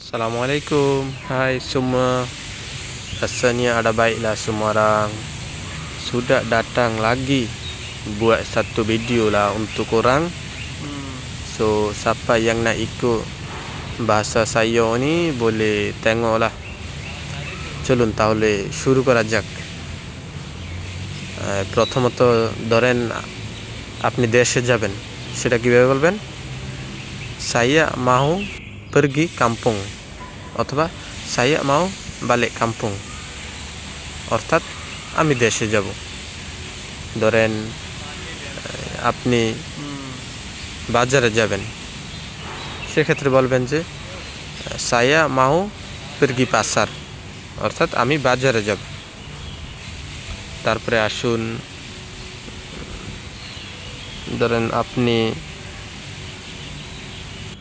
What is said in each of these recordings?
Assalamualaikum Hai semua Rasanya ada baiklah semua orang Sudah datang lagi Buat satu video lah untuk korang So siapa yang nak ikut Bahasa saya ni Boleh tengok lah চলুন তাহলে শুরু করা যাক আহ, প্রথমত ধরেন আপনি দেশে যাবেন সেটা কীভাবে বলবেন সাইয়া মাহু pergi kampung, অথবা সাইয়া মাও balik kampung. অর্থাৎ আমি দেশে যাব। ধরেন আপনি বাজারে যাবেন। সেক্ষেত্রে বলবেন যে সাইয়া মাও pergi pasar অর্থাৎ আমি বাজারে যাব। তারপরে আসুন। ধরেন, আপনি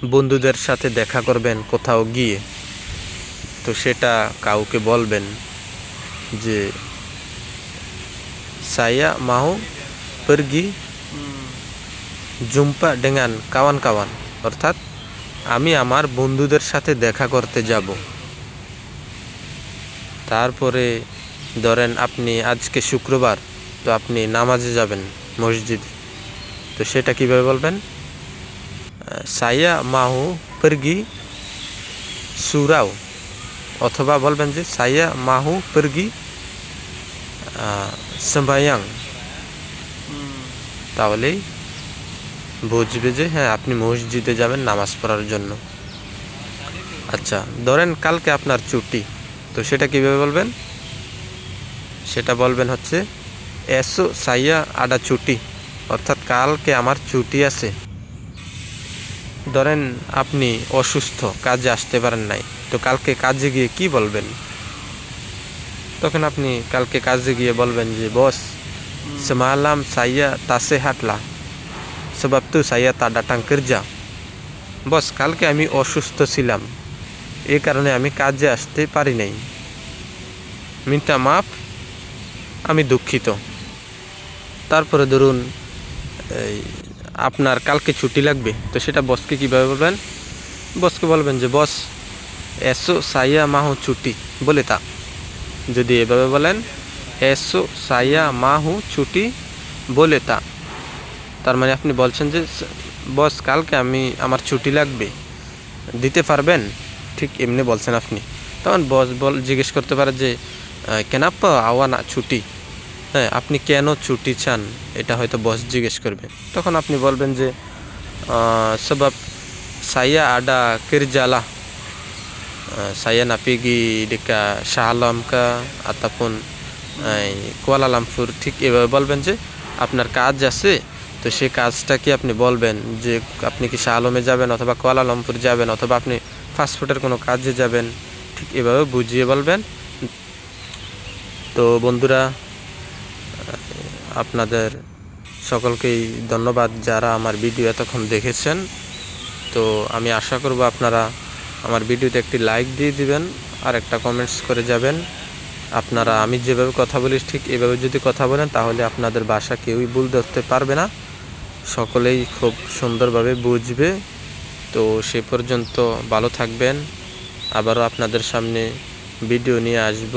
বন্ধুদের সাথে দেখা করবেন কোথাও গিয়ে। তো সেটা কাউকে বলবেন যে saya mau pergi জুম্পা, ডেঙ্গান, কাওয়ান কাওয়ান। অর্থাৎ, আমি আমার বন্ধুদের সাথে দেখা করতে যাব। তারপরে ধরেন আপনি আজকে শুক্রবার, তো আপনি নামাজে যাবেন মসজিদে। তো সেটা কীভাবে বলবেন? Saya mau pergi surau. অথবা বলবেন যে saya mau pergi আহ, sembahyang. তাহলেই বুঝবে যে হ্যাঁ আপনি মসজিদে যাবেন নামাজ পড়ার জন্য। আচ্ছা ধরেন কালকে আপনার ছুটি তো সেটা কীভাবে বলবেন? সেটা বলবেন হচ্ছে এসো সাইয়া আডা ছুটি। অর্থাৎ কালকে আমার ছুটি আছে। ধরেন আপনি অসুস্থ কাজে আসতে পারেন নাই তো কালকে কাজে গিয়ে কি বলবেন? তখন আপনি কালকে কাজে গিয়ে বলবেন যে বস tak sehat lah sebab tu saya tak datang kerja বস কালকে আমি অসুস্থ ছিলাম এ কারণে আমি কাজে আসতে পারি নাই। মিন্টা মাপ আমি দুঃখিত। তারপরে ধরুন এই আপনার কালকে ছুটি লাগবে, তো সেটা বসকে কীভাবে বলবেন? বসকে বলবেন যে, বস, এসো সাইয়া মাহু ছুটি। বলে তা। যদি এভাবে বলেন, এসো সাইয়া মাহু ছুটি, বলে তা। তার মানে আপনি বলছেন যে, বস, কালকে আমি, আমার ছুটি লাগবে। দিতে পারবেন? ঠিক এমনি বলছেন আপনি। তখন বস বল, জিজ্ঞেস করতে পারে যে কেনাপ্পা আওয়া না, ছুটি? হ্যাঁ আপনি কেন ছুটি চান? এটা হয়তো বস জিজ্ঞেস করবে। তখন আপনি বলবেন যে সবাব, সাইয়া আডা কিরজালা saya nak pergi dekat Shah Alam ke ataupun Kuala Lumpur, ঠিক এভাবে বলবেন যে, আপনার কাজ আছে? তো সেই কাজটা কি আপনি বলবেন যে, আপনি কি শাহ আলমে যাবেন অথবা কুয়ালালামপুর যাবেন অথবা আপনি ফাস্টফুডের কোনো কাজে যাবেন? ঠিক এভাবে বুঝিয়ে বলবেন। তো বন্ধুরা আপনাদের সকলকেই ধন্যবাদ যারা আমার ভিডিও এতক্ষণ দেখেছেন। তো আমি আশা করব আপনারা আমার ভিডিওতে একটি লাইক দিয়ে দিবেন আর একটা কমেন্টস করে যাবেন। আপনারা আমি যেভাবে কথা বলি ঠিক এভাবে যদি কথা বলেন তাহলে আপনাদের বাসা কেউই ভুল ধরতে পারবে না। সকলেই খুব সুন্দরভাবে বুঝবে। তো সে পর্যন্ত ভালো থাকবেন। আবারও আপনাদের সামনে ভিডিও নিয়ে আসব।